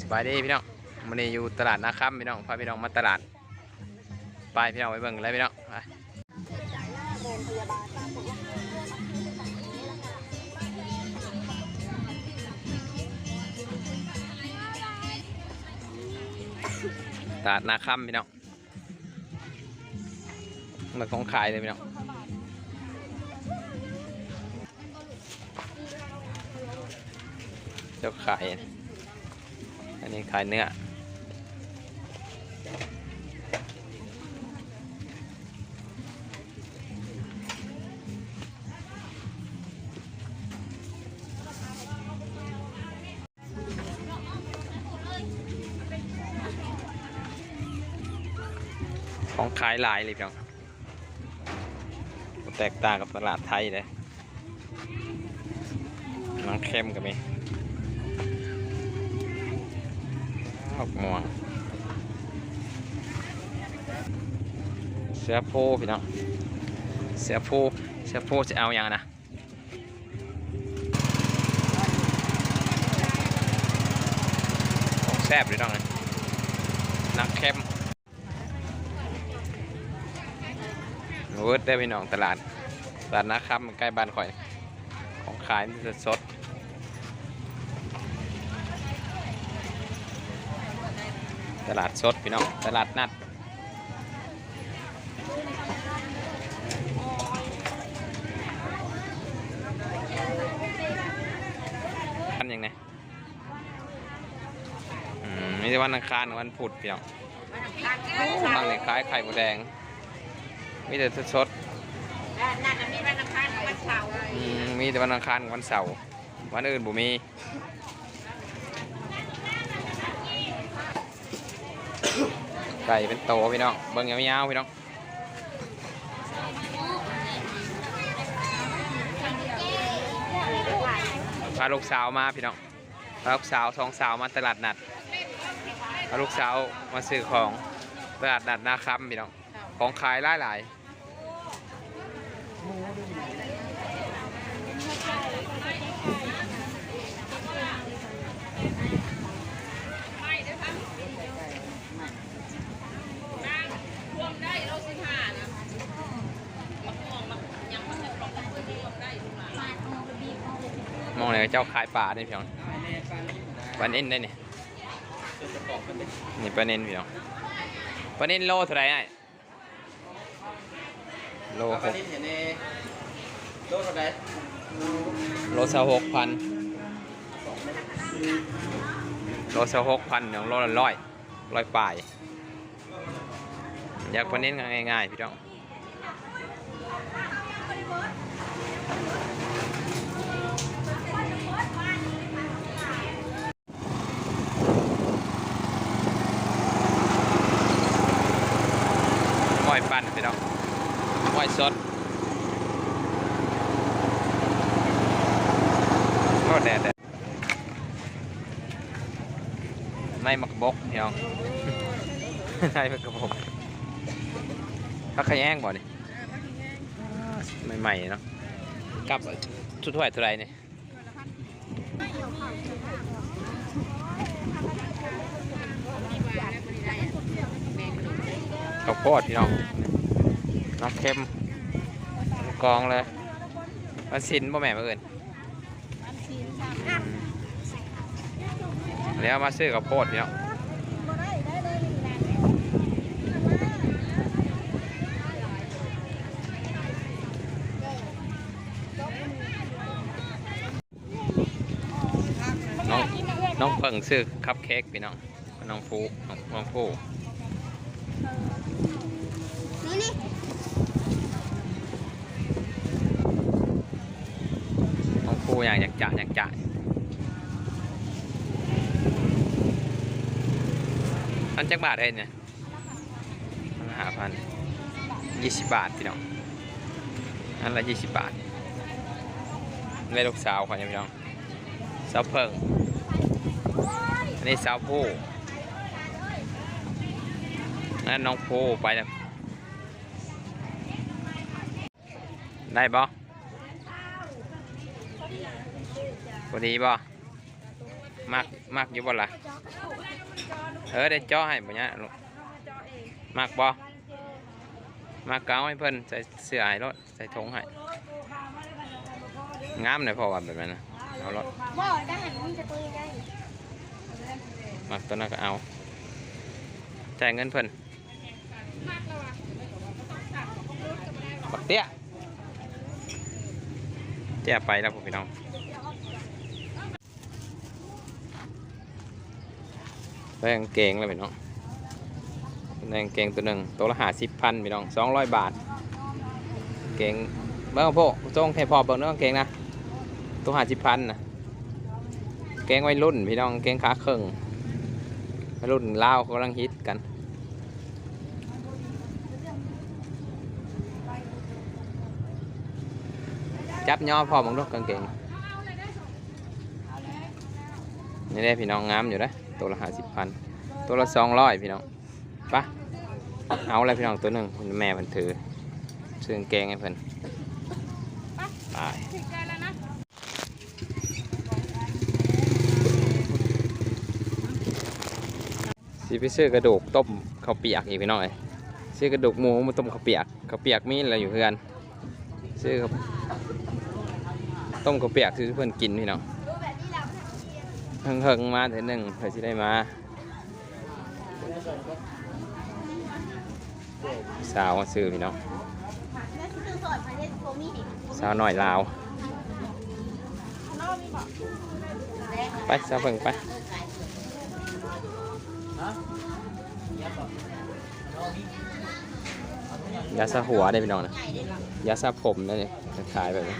สบายดีพี่น้องมันนี้อยู่ตลาดนาคัมพี่น้องพาพี่น้องมาตลาด ไปพี่น้องไปเบิ่งเลยพี่น้องไปตลาดนาคัมพี่น้องมันของขายเลยพี่น้องเจ้าขายอั นนี้ขายเนื้อของขายหลายเลยพี่น้องแตกต่างกับตลาดไทยเลยน้ำเค็มก็มี หกโมงเสือโพพี่น้องเสือโพเสือโพจะเอาอย่างนะของแซ่บเลยน้องเลยนักเข้มเวิร์ดได้พี่น้องตลาดตลาดนักคำใกล้บ้านข่อย ของขายมันจะสด ตลาดสดพี่น้องตลาดนัดวันยังไงอืมมีแต่วันอังคารกับวันพุธพี่น้องบางเนี่ยขายไข่หมูแดงมีแต่สดนั่นน่ะมีวันอังคารกับวันเสาร์ๆอืมมีแต่วันอังคารกับวันเสาร์วันอื่นบ่มี ไก่เป็นโตพี่น้องเบิ่งยาวๆพี่น้องพาลูกสาวมาพี่น้องพาลูกสาวสองสาวมาตลาดนัดพาลูกสาวมาซื้อของตลาดนัดนาคัมพี่น้องของขายหลายหลาย มองเลยเจ้าขายป่านี่พี่น้องปลาเน้นได้นี่นี่ปลาเน้นพี่น้องปลาเน้นโลเท่าไหร่ไอ้โลโลหหกกเห็นในโลเท่าไหร่โลสหกพันโลสหกพันอย่างโลละร้อยร้อยป่ายอยากปลาเน้นง่ายๆพี่น้องห้อยปั่นพี่น้องห้อยสดโอ้ แดดแดดในมักบกพี่น้องในมักบกถ้าขยงบ่นี่ใหม่ๆเนาะกับชุดถ้วยเท่าไรนี่ข้าวโพดพี่น้องน้ำเค็มกองเลยมันสินบ่แม่มาเอิน แล้วมาซื้อข้าวโพดพี่น้องน้องน้องเพิ่งซื้อคัพเค้กพี่น้องน้องฟูน้องฟูน้องฟูอย่างอยากจะอยากจะ พันจักบาทเองเนี่ยหาพันยี่สิบบาทพี่น้องอันละยี่สิบบาทในลูกสาวขอเนี่ยพี่น้องสาวเพิ่งอันนี้สาวผู้นั่นน้องผู้ไปแล้วได้บ่พอดีบ่มักมักอยู่บ่ล่ะ เออได้เจ่อให้บ่เนี่ยลูกมักบ่มักเกาให้เพิ่นใส่เสื้อให้รถใส่ถุงให้งามเลยพอว่าแบบนั้นนะเอารถบ่ได้หันมันจะตัวได้มักตัวนั้นก็เอาจ่ายเงินเพิ่นบักเตี้ยเตี้ยไปแล้วผมพี่น้อง ได้กางเกงแล้วพี่น้องได้กางเกงตัวหนึ่งตัวละหาสิบพันพี่น้องสองร้อยบาทเกงเบิ้งพ่อจ้องให้พ่อเบิ้งเนื้อกางเกงนะตัวหาสิบพันนะเกงวัยรุ่นพี่น้องเกงขาเครึ่งรุ่นลาวเขากำลังฮิตกันจับย่อพอมองดูกางเกงนี่ได้พี่น้องงามอยู่นะ ตัวละห้าสิบพันตัวละสองร้อยพี่น้องปะเอาอะไรพี่น้องตัวหนึ่งคุณแม่เพิ่นถือซื้อกางเกงให้เพิ่นไปสิไปซื้อกระดูกต้มข้าวเปียกอีกพี่น้องเอ้ยซื้อกระดูกหมูมาต้มข้าวเปียกข้าวเปียกมีอะไรอยู่เพื่อนซื้อข้าวต้มข้าวเปียกคือเพื่อนกินพี่น้อง เฮิงเฮิงมาเถอะหนึ่งเพื่อที่ได้มาสาวซื้อพี่น้องสาวหน่อยลาวไปสาวเพิ่งไปยบก่อนเอาสะหัวได้พี่น้องนะยาสะผมนั่นนี่ขายแบบนี้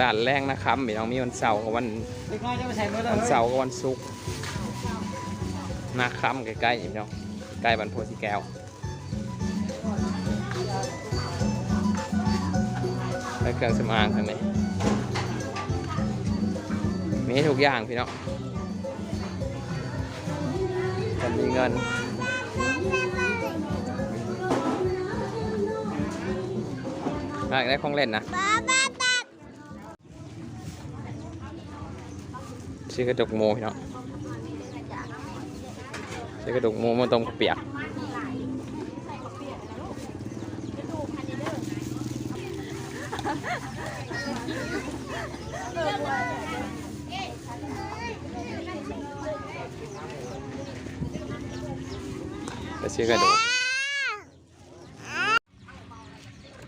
ร้านแรงนะครับพี่น้องมีวันเสาร์กับวันเด็กน้อยจะไปใส่เมื่อไหร่วันเสาร์กับวันศุกร์หนาค่ำใกล้ๆนี่พี่น้องใกล้บันโพธิแก้วและเครื่องสำอางทางนี้มีทุกอย่างพี่น้องจะมีเงิน อยากได้ของเล่นนะซื้อกระดกหมูพี่น้องซื้อกระดกหมูมาต้มข้าวเปียกไปซื้อกระดก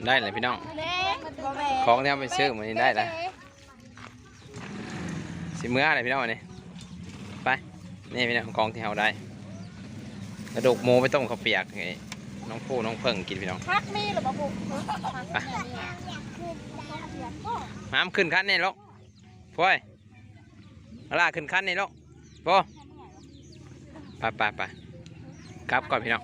ได้เลยพี่น้องเล็กบ่แม่ของที่เอาไปซื้อมันนี้ได้แล้วสิเมื่ออะไรพี่น้องวันนี้ไป นี่พี่น้องของที่เราได้กระดูกหมูไปต้มข้าวเปียกไงน้องผู้น้องเพิ่งกินพี่น้องพักมีหรือบ่บุกไปห้ามขึ้นคันนี่ลูกพ่อยเอาล่ะขึ้นคันนี่ลูกพ่อไปไปไปกลับก่อนพี่น้อง